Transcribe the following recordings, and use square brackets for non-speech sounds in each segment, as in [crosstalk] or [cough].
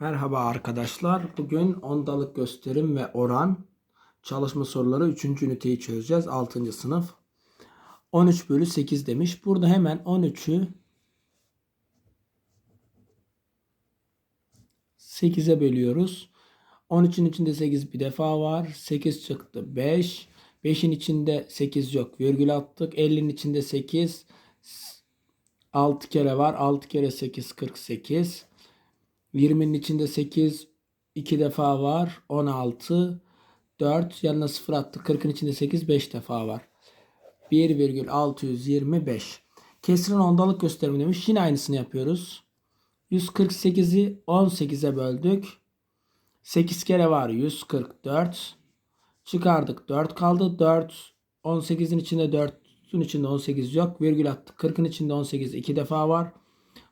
Merhaba arkadaşlar. Bugün ondalık gösterim ve oran çalışma soruları 3. üniteyi çözeceğiz. 6. sınıf. 13 bölü 8 demiş. Burada hemen 13'ü 8'e bölüyoruz. 13'ün içinde 8 bir defa var. 8 çıktı 5. 5'in içinde 8 yok. Virgül attık. 50'nin içinde 8. 6 kere var. 6 kere 8 48. 20'nin içinde 8 2 defa var. 16 4 yanına 0 attı. 40'ın içinde 8 5 defa var. 1,625. Kesrin ondalık gösterimi demiş. Yine aynısını yapıyoruz. 148'i 18'e böldük. 8 kere var 144. Çıkardık 4 kaldı. 4 18'in içinde 4'ün içinde 18 yok. Virgül attık. 40'ın içinde 18 2 defa var.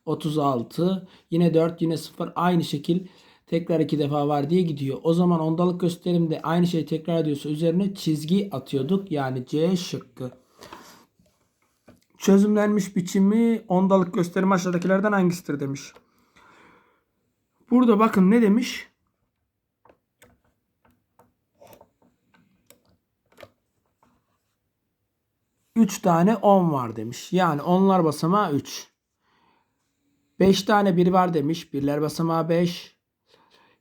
36 yine 4 yine 0 aynı şekil tekrar 2 defa var diye gidiyor. O zaman ondalık gösterimde aynı şey tekrar ediyorsa üzerine çizgi atıyorduk. Yani C şıkkı. Çözümlenmiş biçimi ondalık gösterimi aşağıdakilerden hangisidir demiş. Burada bakın ne demiş? Üç tane 10 var demiş. Yani onlar basamağı 3. 5 tane 1 var demiş. Birler basamağı 5.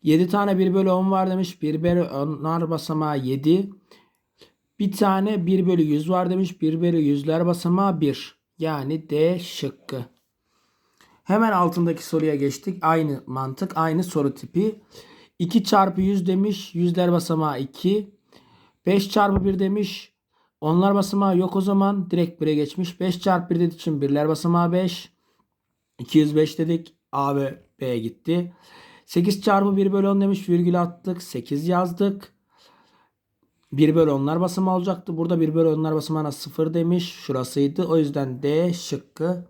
7 tane 1 bölü 10 var demiş. 1 bölü 10'lar basamağı 7. Bir tane 1 bölü 100 var demiş. 1 bölü 100'ler basamağı 1. Yani D şıkkı. Hemen altındaki soruya geçtik. Aynı mantık, aynı soru tipi. 2 çarpı 100 demiş. Yüzler basamağı 2. 5 çarpı 1 demiş. Onlar basamağı yok o zaman. Direkt 1'e geçmiş. 5 çarpı 1 dediği için birler basamağı 5. 205 dedik. A ve B gitti. 8 çarpı 1 bölü 10 demiş. Virgül attık. 8 yazdık. 1 bölü 10'lar basımı olacaktı. Burada 1 bölü 10'lar basımına 0 demiş. Şurasıydı. O yüzden D şıkkı.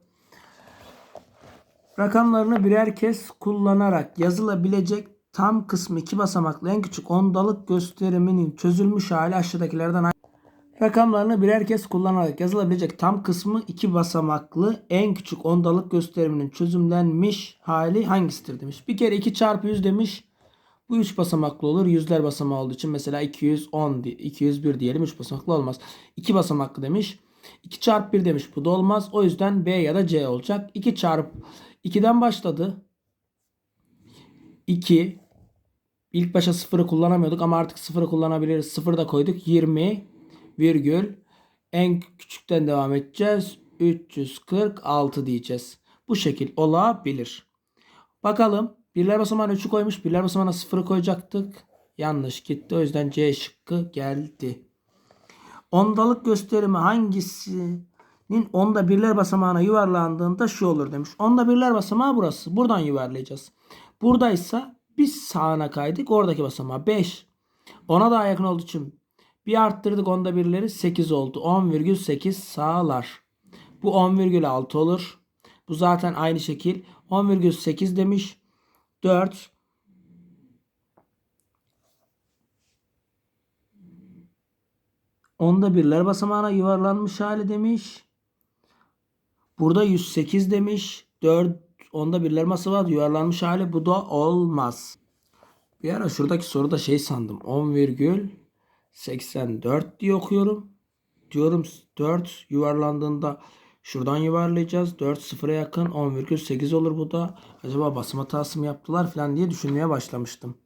Rakamlarını birer kez kullanarak yazılabilecek tam kısmı iki basamaklı en küçük ondalık gösteriminin çözülmüş hali aşağıdakilerden Rakamlarını birer kez kullanarak yazılabilecek tam kısmı iki basamaklı en küçük ondalık gösteriminin çözümlenmiş hali hangisidir demiş. Bir kere 2 çarpı 100 demiş. Bu 3 basamaklı olur. Yüzler basamağı olduğu için mesela 210, 201 diyelim 3 basamaklı olmaz. 2 basamaklı demiş. 2 çarpı 1 demiş. Bu da olmaz. O yüzden B ya da C olacak. 2 çarpı 2'den başladı. 2 İlk başa 0'ı kullanamıyorduk ama artık 0'ı kullanabiliriz. 0 da koyduk. 20 virgül en küçükten devam edeceğiz. 346 diyeceğiz. Bu şekil olabilir. Bakalım. Birler basamağına 3'ü koymuş. Birler basamağına 0'ı koyacaktık. Yanlış gitti. O yüzden C şıkkı geldi. Ondalık gösterimi hangisinin onda birler basamağına yuvarlandığında şu olur demiş. Onda birler basamağı burası. Buradan yuvarlayacağız. Buradaysa biz sağına kaydık. Oradaki basamağı 5. Ona daha yakın olduğu için bir arttırdık onda birleri 8 oldu. 10,8 sağlar. Bu 10,6 olur. Bu zaten aynı şekil. 10,8 demiş. 4 Onda birler basamağına yuvarlanmış hali demiş. Burada 108 demiş. 4 onda birler basamağı yuvarlanmış hali. Bu da olmaz. Bir ara şuradaki soruda şey sandım. 10 virgül 84 diye okuyorum. Diyorum 4 yuvarlandığında şuradan yuvarlayacağız. 4 sıfıra yakın 10,8 olur bu da. Acaba basım hatası mı yaptılar falan diye düşünmeye başlamıştım.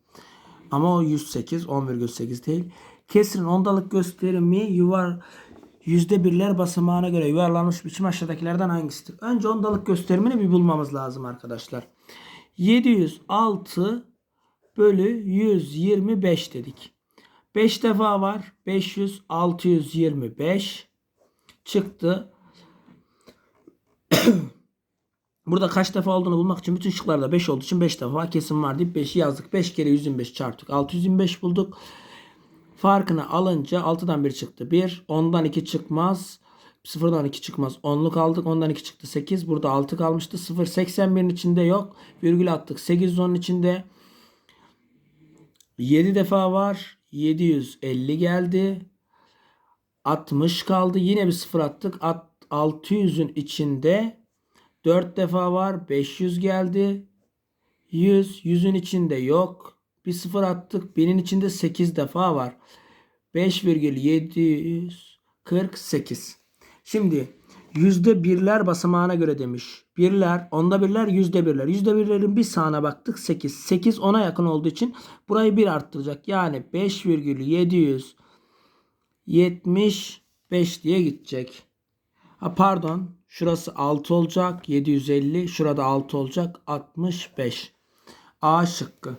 Ama o 108 10,8 değil. Kesrin ondalık gösterimi yuvar yüzde birler basamağına göre yuvarlanmış biçim aşağıdakilerden hangisidir? Önce ondalık gösterimini bir bulmamız lazım arkadaşlar. 706 bölü 125 dedik. 5 defa var. 500, 625 çıktı. [clears throat] Burada kaç defa olduğunu bulmak için bütün şıklarda 5 olduğu için 5 defa kesin var deyip 5'i yazdık. 5 kere 125 çarptık. 625 bulduk. Farkını alınca 6'dan 1 çıktı. 1. 10'dan 2 çıkmaz. 0'dan 2 çıkmaz. 10'luk aldık. 10'dan 2 çıktı 8. Burada 6 kalmıştı. 0 81'in içinde yok. Virgül attık. 8 onun içinde. 7 defa var. 750 geldi. 60 kaldı. Yine bir sıfır attık. 600'ün içinde 4 defa var. 500 geldi. 100. 100'ün içinde yok. Bir sıfır attık. Binin içinde 8 defa var. 5,748. Şimdi yüzde birler basamağına göre demiş. Birler, onda birler, yüzde birler. Yüzde birlerin bir sağına baktık 8. 8 10'a yakın olduğu için burayı bir arttıracak. Yani 5,775 diye gidecek. Ha pardon. Şurası 6 olacak. 750. Şurada 6 olacak. 65. A şıkkı.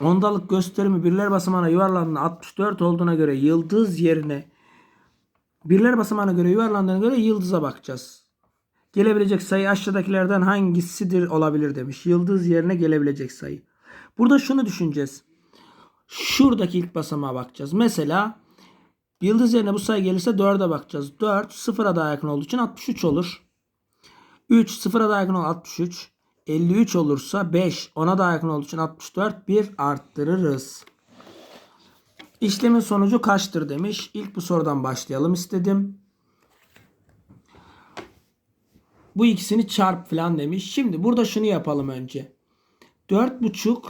Ondalık gösterimi birler basamağına yuvarlandığında 64 olduğuna göre yıldız yerine birler basamağına göre yuvarlandığına göre yıldıza bakacağız. Gelebilecek sayı aşağıdakilerden hangisidir olabilir demiş. Yıldız yerine gelebilecek sayı. Burada şunu düşüneceğiz. Şuradaki ilk basamağa bakacağız. Mesela yıldız yerine bu sayı gelirse 4'e bakacağız. 4 sıfıra daha yakın olduğu için 63 olur. 3 sıfıra daha yakın olan 63. 53 olursa 5 ona daha yakın olduğu için 64 bir arttırırız. İşlemin sonucu kaçtır demiş. İlk bu sorudan başlayalım istedim. Bu ikisini çarp falan demiş. Şimdi burada şunu yapalım önce. 4,5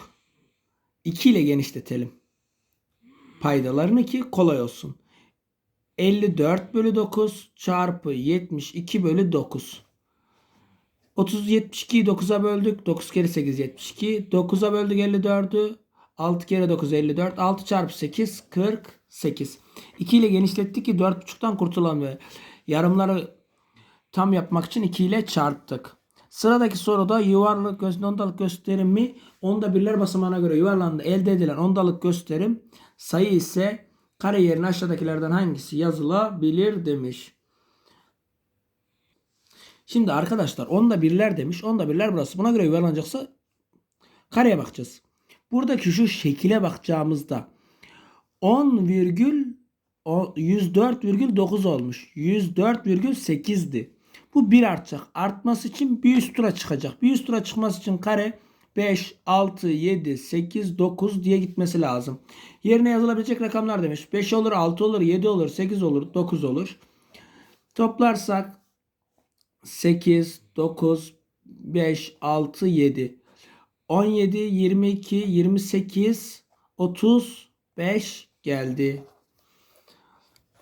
2 ile genişletelim. Paydalarını ki kolay olsun. 54 bölü 9 çarpı 72 bölü 9. 30 72'yi 9'a böldük. 9 kere 8 72. 9'a böldük 54'ü. 6 kere 9 54. 6 çarpı 8 48. 2 ile genişlettik ki 4.5'tan kurtulalım. ve Yarımları tam yapmak için 2 ile çarptık. Sıradaki soruda yuvarlak göz, ondalık gösterimi onda birler basamağına göre yuvarlandı. Elde edilen ondalık gösterim sayı ise kare yerine aşağıdakilerden hangisi yazılabilir demiş. Şimdi arkadaşlar onda birler demiş. Onda birler burası. Buna göre yuvarlanacaksa kareye bakacağız. Buradaki şu şekile bakacağımızda 10 virgül o 104,9 olmuş. 104,8'di. Bu bir artacak. Artması için bir üst tura çıkacak. Bir üst tura çıkması için kare 5, 6, 7, 8, 9 diye gitmesi lazım. Yerine yazılabilecek rakamlar demiş. 5 olur, 6 olur, 7 olur, 8 olur, 9 olur. Toplarsak 8, 9, 5, 6, 7. 17, 22, 28, 35 geldi.